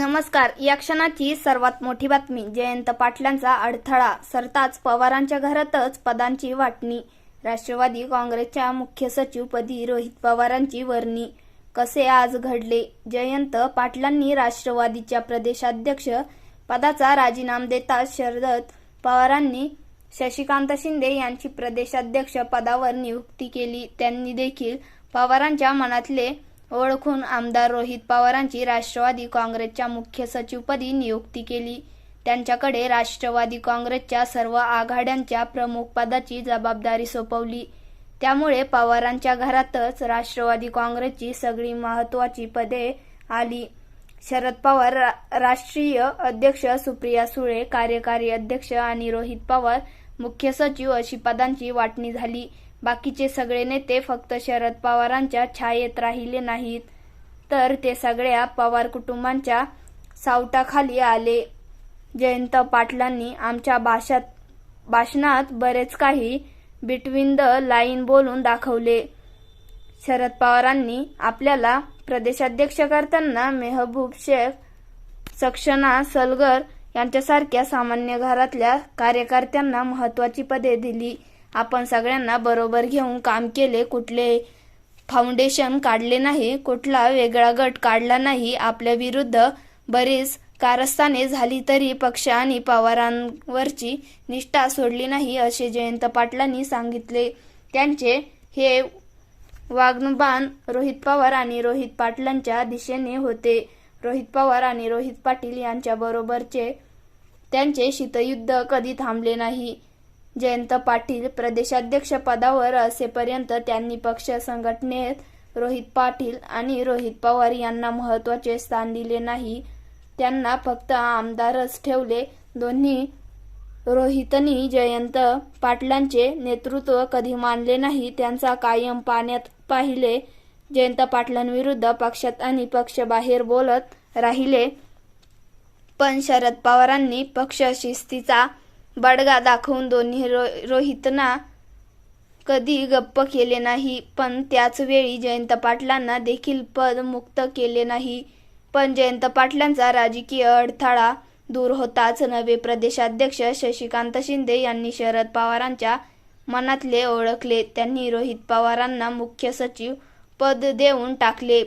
नमस्कार. या क्षणाची सर्वात मोठी बातमी. जयंत पाटलांचा अडथळा. सरताच पवारांच्या घरातच पदांची वाटणी. राष्ट्रवादी काँग्रेसच्या मुख्य सचिवपदी रोहित पवारांची वर्णी. कसे आज घडले? जयंत पाटलांनी राष्ट्रवादीच्या प्रदेशाध्यक्ष पदाचा राजीनामा देताच शरद पवारांनी शशिकांत शिंदे यांची प्रदेशाध्यक्ष पदावर नियुक्ती केली. त्यांनी देखील पवारांच्या मनातले ओळखून आमदार रोहित पवारांची राष्ट्रवादी काँग्रेसच्या मुख्य सचिवपदी नियुक्ती केली. त्यांच्याकडे राष्ट्रवादी काँग्रेसच्या सर्व आघाड्यांच्या प्रमुख पदाची जबाबदारी सोपवली. त्यामुळे पवारांच्या घरातच राष्ट्रवादी काँग्रेसची सगळी महत्वाची पदे आली. शरद पवार रा- राष्ट्रीय अध्यक्ष सुप्रिया सुळे कार्यकारी अध्यक्ष आणि रोहित पवार मुख्य सचिव अशी पदांची वाटणी झाली. बाकीचे सगळे नेते फक्त शरद पवारांच्या छायेत राहिले नाहीत. तर ते सगळ्या पवार कुटुंबांच्या सावटाखाली आले. जयंत पाटलांनी आमच्या भाषात भाषणात बरेच काही बिटवीन द लाईन बोलून दाखवले. शरद पवारांनी आपल्याला प्रदेशाध्यक्ष करताना मेहबूब शेख सक्षना सलगर यांच्यासारख्या सामान्य घरातल्या कार्यकर्त्यांना महत्वाची पदे दिली. आपण सगळ्यांना बरोबर घेऊन काम केले कुठले फाउंडेशन काढले नाही कुठला वेगळा गट काढला नाही आपल्या विरुद्ध बरीच कारस्थाने झाली तरी पक्ष आणि पवारांवरची निष्ठा सोडली नाही असे जयंत पाटलांनी सांगितले. त्यांचे हे वाग्नुबान रोहित पवार आणि रोहित पाटलांच्या दिशेने होते. रोहित पवार आणि रोहित पाटील यांच्या बरोबरचे त्यांचे शीतयुद्ध कधी थांबले नाही. जयंत पाटील प्रदेशाध्यक्ष पदावर असेपर्यंत त्यांनी पक्ष संघटनेत रोहित पाटील आणि रोहित पवार यांना महत्त्वाचे स्थान दिले नाही. त्यांना फक्त आमदारच ठेवले. दोन्ही रोहितनी जयंत पाटलांचे नेतृत्व कधी मानले नाही त्यांचा कायम पाण्यात पाहिले. जयंत पाटलांविरुद्ध पक्षात आणि पक्षबाहेर बोलत राहिले. पण शरद पवारांनी पक्ष शिस्तीचा बडगा दाखवून दोन्ही रो रोहितना कधी गप्प केले नाही. पण त्याच वेळी जयंत पाटलांना देखील पद मुक्त केले नाही. पण जयंत पाटलांचा राजकीय अडथळा दूर होताच नवे प्रदेशाध्यक्ष शशिकांत शिंदे यांनी शरद पवारांच्या मनातले ओळखले. त्यांनी रोहित पवारांना मुख्य सचिव पद देऊन टाकले.